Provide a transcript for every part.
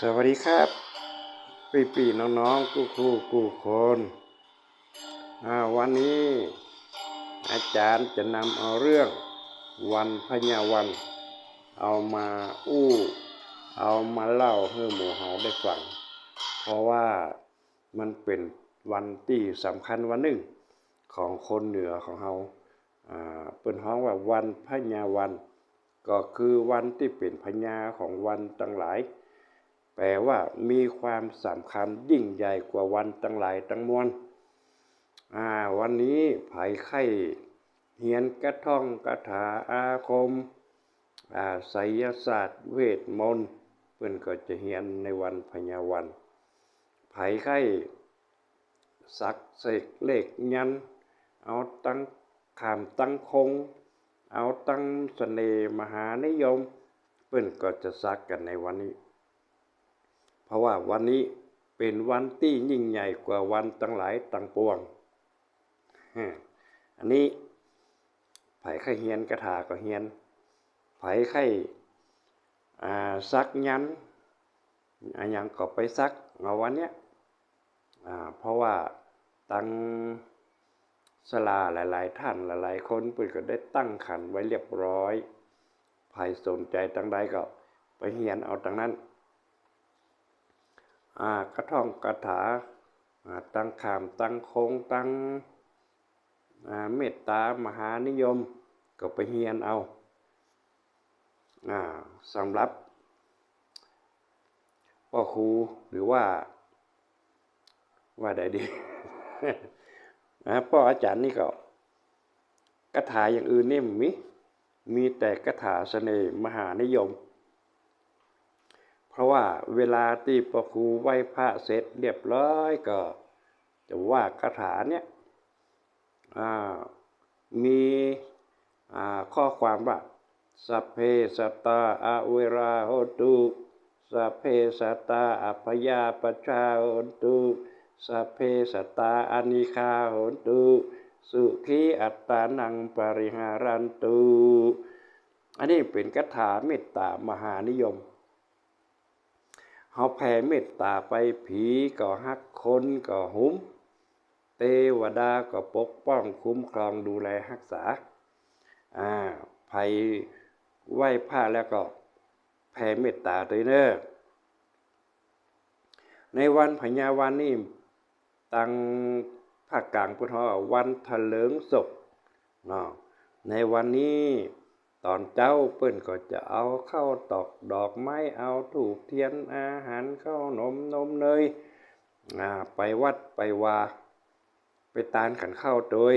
สวัสดีครับปีปีน้องๆกู้คู่กู้คนวันนี้ อาจารย์จะนำเอาเรื่องวันพญาวัน เอามาอู้ เอามาเล่าให้หมู่เฮาได้ฟัง เพราะว่ามันเป็นวันที่สำคัญวันหนึ่งของคนเหนือของเฮาเป็นฮ้องว่าวันพญาวัน ก็คือวันที่เป็นพญาของวันตั้งหลาย แปลว่ามีความสำคัญยิ่งใหญ่กว่าวันตั้งหลายตั้งมวลวันนี้ไผไข้เฮียนกระท่องกระถาอาคมอ่าไสยศาสตร์เวทมนต์เพิ่นก็จะเฮียนในวันพญาวันไผไข้สักเสกเลขยัน เอาตั้งขามตั้งคง เอาตั้งเสน่ห์มหานิยมเพิ่นก็จะซักกันในวันนี้ เพราะว่าวันนี้เป็นวันที่ยิ่งใหญ่กว่าวันตั้งหลายตั้งปวง อันนี้ไผไข่เฮียนกระถาก็เฮียน ไผไข่ซักยันอยังก็ไปซักเอาวันเนี้ยเพราะว่าตั้ง สลาหลาย ๆ ท่านหลาย ๆ คนเพิ่นก็ได้ตั้งขันไว้เรียบร้อยไผสนใจตั้งใดก็ไปเฮียนเอาตั้งนั้นอ่ากระท่องกระถาาตั้งขามตั้งโคงตั้งเมตตามหานิยม ก็ไปเฮียนเอาอาสำหรับพ่อครูหรือว่า ว่าได้ดี นะพ่ออาจารย์นี่ก็กระถาอย่างอื่นนี่มีมีแต่กระถาเสน่ห์มหานิยม เพราะว่าเวลาที่พระครูไหว้พระเสร็จเรียบร้อยก็จะว่าคาถาเนี่ยมีข้อความว่าสัพเพสัตตาอาเวราโหตุสัพเพสัตตาอัพยาปชาโหตุ สัพเพสัตตาอนิคาโหตุสุขีอัตตานังปริหารันตุ อันนี้เป็นคาถาเมตตามหานิยมเฮาแผ่เมตตาไปผีก็ฮักคนก็หุมเทวดาก็ปกป้องคุ้มครองดูแลรักษา อ่าภัยไหว้พระแล้วก็แผ่เมตตาตัวเนอในวันพญาวันนี้ ตังภาคกลางพุทธวันทะเลิงศพเนาะในวันนี้ตอนเจ้าเปิ้นก็จะเอาเข้าตอกดอกไม้เอาถูกเทียนอาหารข้าวนมนมเนยไปวัดไปวา ไปตานขันข้าวโดย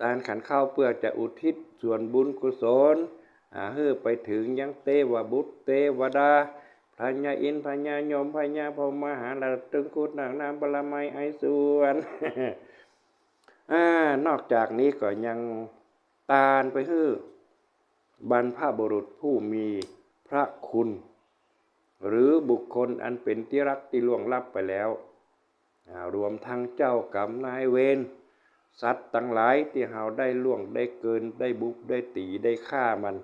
ตานขันข้าวเพื่อจะอุทิศส่วนบุญกุศลเฮือไปถึงยังเตวบุตรเตวดา พระญาอินพระญาโยมพระญาพมหาลาตึงคุดนางนามบลไมไอส่วนอนอกจากนี้ก็ยังตาลไปฮื้อบรรพบุรุษผู้มีพระคุณ หรือบุคคลอันเป็นที่รักที่ล่วงลับไปแล้วรวมทั้งเจ้ากรรมนายเวรสัตว์ตั้งหลายที่เฮาได้ล่วงได้เกินได้บุกได้ตีได้ฆ่ามัน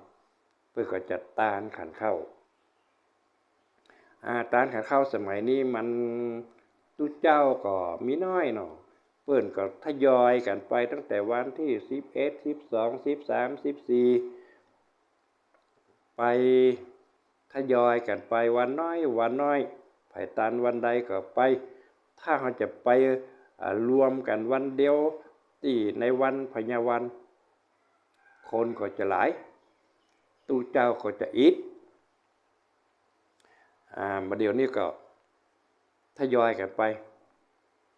เพื่อก็จะตานขันเข้า อาตานขันเข้าสมัยนี้มันตุเจ้าก็มีน้อยเนาะเปิ้นก็ทยอยกันไปตั้งแต่วันที่สิบเอ็ดสิบสองสิบสามสิบสี่ไปทยอยกันไปวันน้อยวันน้อยไผ่ตันวันใดก็ไป ถ้าเขาจะไปรวมกันวันเดียวที่ในวันพญาวัน คนก็จะหลายตู้เจ้าก็จะอิด อ่ามาเดี๋ยวนี้ก็ทยอยกันไป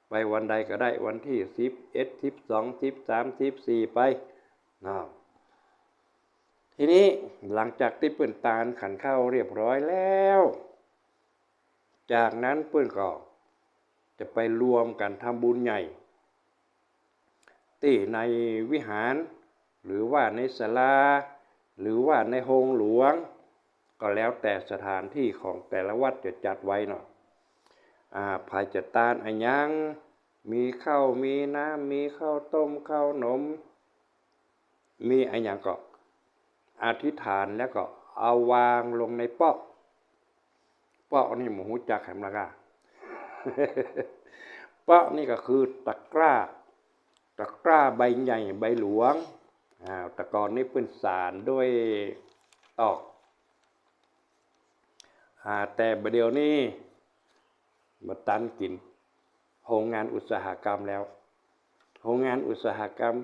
ไปวันใดก็ได้วันที่สิบเอ็ดสิบสองสิบสามสิบสี่ไปนะทีนี้หลังจากที่เปื้นตาลขันเข้าเรียบร้อยแล้ว จากนั้นเปื้นก็จะไปรวมกันทำบุญใหญ่ที่ในวิหาร หรือว่าในศาลา หรือว่าในโรงหลวง ก็แล้วแต่สถานที่ของแต่ละวัดจะจัดไว้เนาะอ่าภายจะตานอันยังมีข้าวมีน้ำมีข้าวต้มข้าวนม มีอันยังก็อธิษฐานแล้วก็เอาวางลงในเปาะเปาะนี่หมูจักแหมละกะเปาะนี่ก็คือตะกร้า ตะกร้าใบใหญ่ใบหลวงอ่าตะกอนนี่เป็นสารด้วยตอก อ่าแต่ประเดี๋ยวนี้มาตันกินโรงงานอุตสาหกรรมแล้วโรงงานอุตสาหกรรม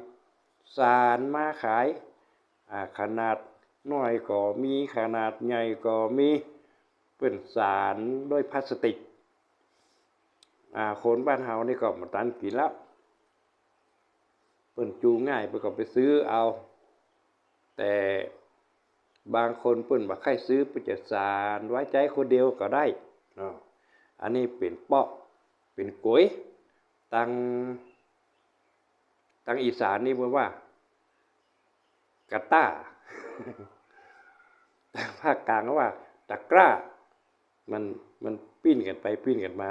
สารมาขายาขนาดน้อยก็มีขนาดใหญ่ก็มีเป็นสารด้วยพลาสติกคนบ้านเฮานี่ก็มาตันกินแล้วเปิ้นจูง่ายเปิ้นก็ไปซื้อเอา แต่ บางคนเปิ้นบ่ใครซื้อเปิ้นจะสารไว้ใจคนเดียวก็ได้เนาะอันนี้เป็นเปาะเป็นก๋วยตังตังอีสานนี่เพิ่นว่ากะต้าทางภาคกลางก็ว่าตะกร้า มันมันปิ้นกันไปปิ้นกันมา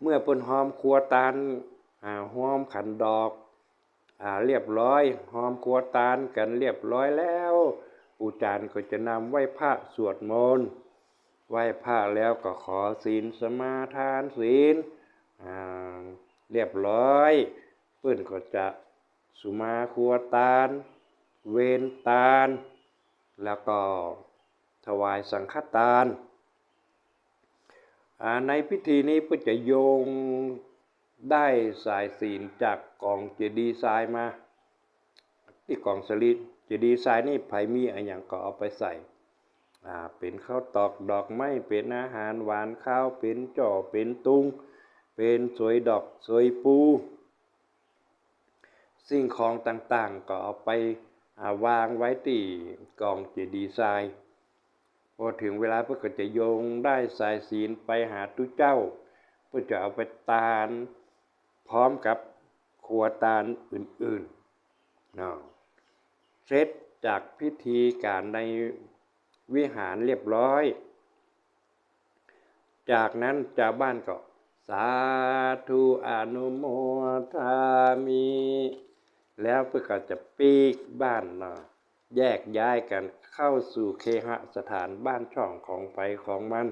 เมื่อเปิ้นหอมครัวตาลอ่าหอมขันดอก เรียบร้อยหอมครัวตาลกันเรียบร้อยแล้วปูจารย์ก็จะนำไหว้พระสวดมนต์ไหว้พระแล้วก็ขอศีลสมาทานศีลเรียบร้อยเปิ้นก็จะสุมาครัวตาลเวนตาลแล้วก็ถวายสังฆทาน ในพิธีนี้เพื่อจะโยง ได้สายศีลจากกองเจดีย์ทรายมาที่กองสลิดเจดีย์ทรายนี่ไผมีอะไรอย่างก็เอาไปใส่อ่าเป็นข้าวตอกดอกไม้เป็นอาหารหวานข้าวเป็นจ่อเป็นตุง เป็นสวยดอกสวยปู สิ่งของต่างๆก็เอาไปาวางไว้ที่กองเจดีย์ทรายพอถึงเวลาเพื่อก็จะโยงได้สายศีลไปหาตุเจ้า เพื่อจะเอาไปตาล พร้อมกับครัวตาลอื่นๆนะเสร็จจากพิธีการในวิหารเรียบร้อย จากนั้นชาวบ้านก็ สาธุอนุโมทามิแล้วเพื่อก็จะปีกบ้านเนาะแยกย้ายกันเข้าสู่เคหสถานบ้านช่องของไปของมัน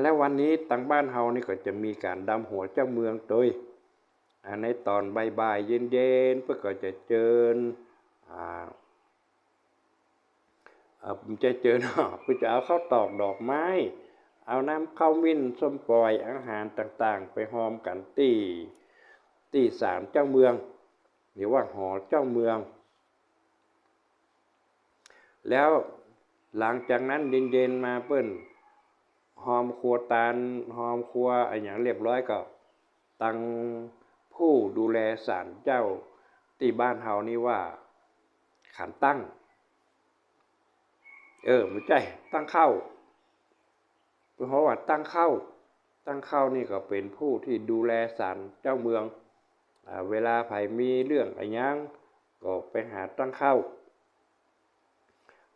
และวันนี้ตังบ้านเฮานี่ก็จะมีการดำหัวเจ้าเมืองโดยในตอนบ่ายๆเย็นๆเพื่อก็จะเจิญอ่าอ่าผมจะเจอเนาะเพื่อจะเอาข้าวตอกดอกไม้ เอาน้ำข้าวมิ้นส้มปล่อยอาหารต่างๆ ไปหอมกันตีตีสามเจ้าเมือง หรือว่าหอเจ้าเมือง แล้วหลังจากนั้นเย็นๆมาเปิ้น หอมครัวตาลหอมครัวอะไรอย่างเรียบร้อยก็ตังผู้ดูแลศาลเจ้าที่บ้านเฮานี่ว่าขันตั้ง เออไม่ใช่ตั้งเข้าเพราะว่าตั้งเข้า ตั้งเข้านี่ก็เป็นผู้ที่ดูแลศาลเจ้าเมืองอเวลาไผมีเรื่องอะไรยังก็ไปหาตั้งเข้า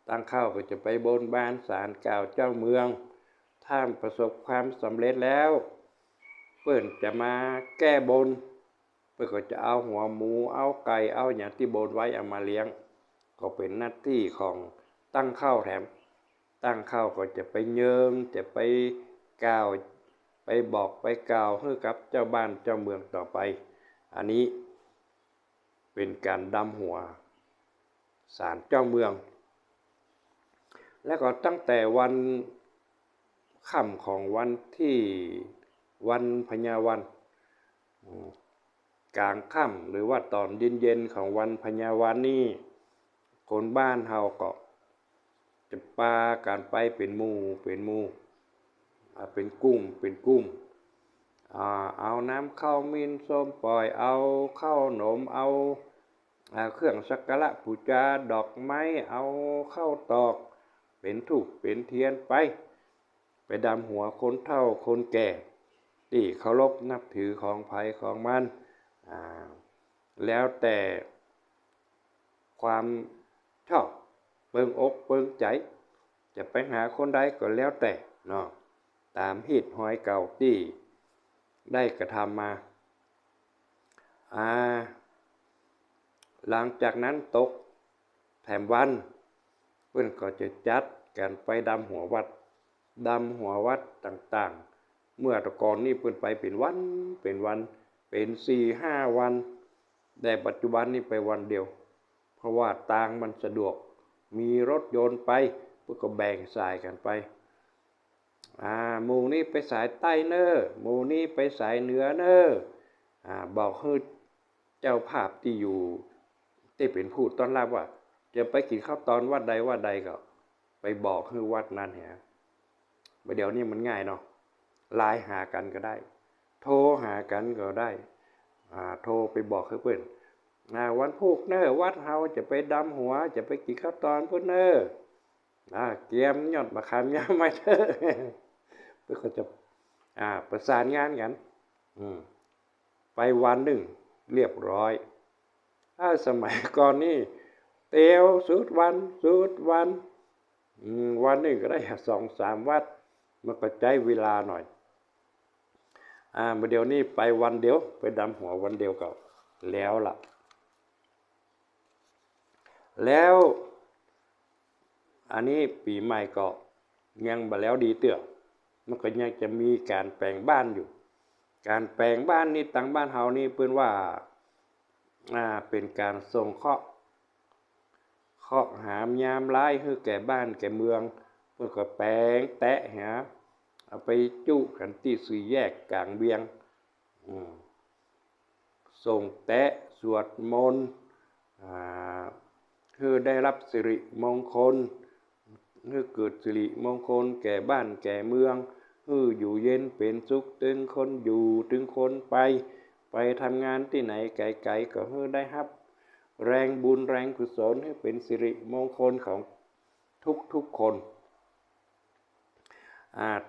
ตั้งเข้าก็จะไปบนบานศาลกล่าวเจ้าเมือง ถ้าประสบความสำเร็จแล้ว เปิ้นจะมาแก้บน เปิ้นก็จะเอาหัวหมู เอาไก่ เอาอย่างที่บนไว้เอามาเลี้ยง ก็เป็นหน้าที่ของตั้งข้าวแถม ตั้งข้าวก็จะไปเยิงจะไปกล่าว ไปบอกไปกล่าวให้กับเจ้าบ้านเจ้าเมืองต่อไป อันนี้เป็นการดำหัวศาลเจ้าเมือง แล้วก็ตั้งแต่วัน ค่ำของวันที่วันพญาวันกลางค่ำหรือว่าตอนเย็นๆของวันพญาวันนี่คนบ้านเฮาก็จะปาการไปเป็นมูเป็นมูเป็นกุ้งเป็นกุ้งเอาน้ำข้าวมินส้มปล่อยเอาข้าวหนมเอาอ่าเครื่องสักการะปูจาดอกไม้เอาข้าวตอก เป็นถูกเป็นเทียนไป ไปดำหัวคนเฒ่าคนแก่ที่เคารพนับถือของภัยของมัน แล้วแต่ความชอบเปิงอกเปิงใจ จะไปหาคนใดก็แล้วแต่เนาะตามหิดหอยเก่าที่ได้กระทำมาอาหลังจากนั้นตกแถมวัน เพื่อนก็จะจัดการไปดำหัววัด ดำหัววัดต่างๆ เมื่อตะกอนนี่เพื่อนไปเป็นวัน เป็นวัน เป็นสี่ห้าวัน แต่ปัจจุบันนี่ไปวันเดียว เพราะว่าต่างมันสะดวก มีรถยนต์ไปเพื่อก็แบ่งสายกันไปอ่าหมู่นี้ไปสายใต้เนอหมู่นี้ไปสายเหนือเนออ่าบอกให้เจ้าภาพที่อยู่ที่เป็นผู้ต้อนรับว่า จะไปกินข้าวตอนวัดใดวัดใดก็ ไปบอกให้วัดนั้นเหีย เดี๋ยวนี้มันง่ายเนาะไลน์หากันก็ได้ โทรหากันก็ได้โทรไปบอกให้เพื่อนวันพุกเนอวัดเฮาจะไปดำหัว จะไปกินข้าวตอนเพื่อนเนออ่าเกียมยอดมะขามยาไม่เถอะเพื่อจะประสานงานกันไปวันหนึ่งเรียบร้อย ถ้าสมัยก่อนนี่เตียวสุดวันสุดวัน วันหนึ่งก็ได้สองสามวัด มันก็ใจเวลาหน่อย อ่าเดี๋ยวนี้ไปวันเดียว ไปดำหัววันเดียวก็แล้วล่ะ แล้วอันนี้ปีใหม่ก็ยังบ่แล้วดีเตือมันก็ยังจะมีการแปลงบ้านอยู่ การแปลงบ้านนี่ตังบ้านเฮานี่เพิ่นว่าอ่าเป็นการส่งเคาะเคาะหามยามร้ายให้แก่บ้านแก่เมืองเพิ่นก็แปลงแตะหา เอาไปจุกันที่สี่แยกกลางเบียงส่งแตะสวดมนต์อ่าคือได้รับสิริมงคลคือเกิดสิริมงคลแก่บ้านแก่เมืองคืออยู่เย็นเป็นสุขถึงคนอยู่ถึงคนไป ไปทำงานที่ไหนไกลๆก็คือได้รับ แรงบุญแรงกุศลให้เป็นสิริมงคลของทุกๆคน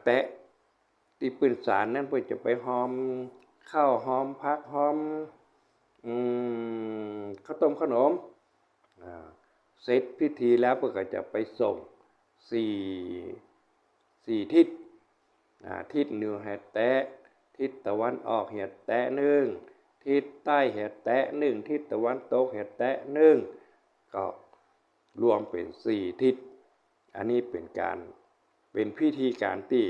แตะที่ปืนสารนั้นเพื่อจะไปหอมข้าวหอมพักหอมอืมข้าวต้มขนมเสร็จพิธีแล้วเพื่อจะไปส่งสี่สี่ทิศทิศเหนือแหดแตะทิศตะวันออกแหดแตะหนึ่งทิศใต้แหดแตะหนึ่งทิศตะวันตกแหดแตะหนึ่งก็รวมเป็นสี่ทิศ อันนี้เป็นการ เป็นพิธีการที่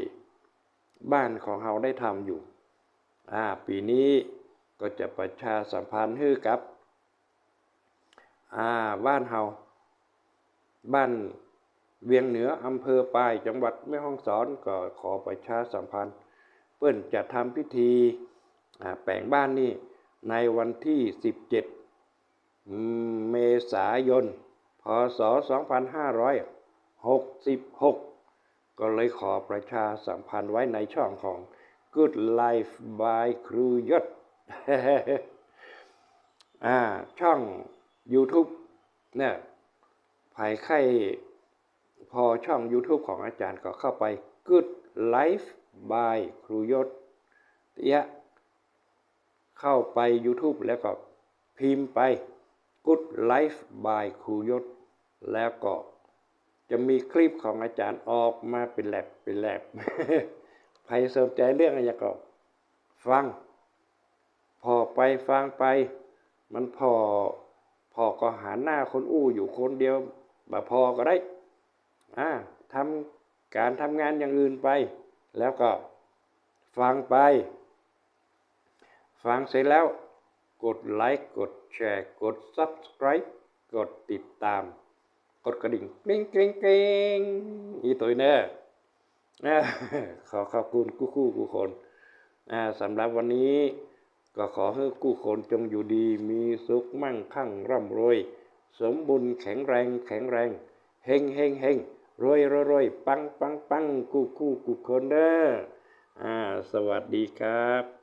บ้านของเราได้ทำอยู่อ่าปีนี้ก็จะประชาสัมพันธ์ให้กับอ่าบ้านเฮาบ้านเวียงเหนืออำเภอปายจังหวัดแม่ฮ่องสอนก็ขอประชาสัมพันธ์เพื่อนจะทำพิธีแปลงบ้านนี่ในวันที่ 17 เมษายน พศ 2566 ก็เลยขอประชาสัมพันธ์ไว้ในช่องของ Good Life by ครูยศช่อง YouTube เนี่ยภายไข่พอช่อง YouTube ของอาจารย์ก็เข้าไป Good Life by ครูยศเตี้ยเข้าไป YouTube แล้วก็พิมพ์ไป Good Life by ครูยศแล้วก็ จะมีคลิปของอาจารย์ออกมาเป็นแลบเป็นแลบใครสนใจเรื่องอะไรก็ฟัง พอไปฟังไป มันพอพอก็หาหน้าคนอู้อยู่คนเดียวแบบพอก็ได้อ่าทำการทำงานอย่างอื่นไป แล้วก็ฟังไป ฟังเสร็จแล้ว กดไลค์ กดแชร์ กด subscribe กดติดตาม ดกระดิ่งกริ๊งกริ๊งกริ๊งอีตัวเนอะขอขอบคุณกู้คู่กู้คนสำหรับวันนี้ก็ขอให้กู้คนจงอยู่ดี มีสุขมั่งคั่งร่ำรวย สมบูรณ์แข็งแรงแข็งแรงเฮงเฮงเฮงรวยรวยรวยปังปังปังกู้คู่กู้คนเด้อสวัสดีครับ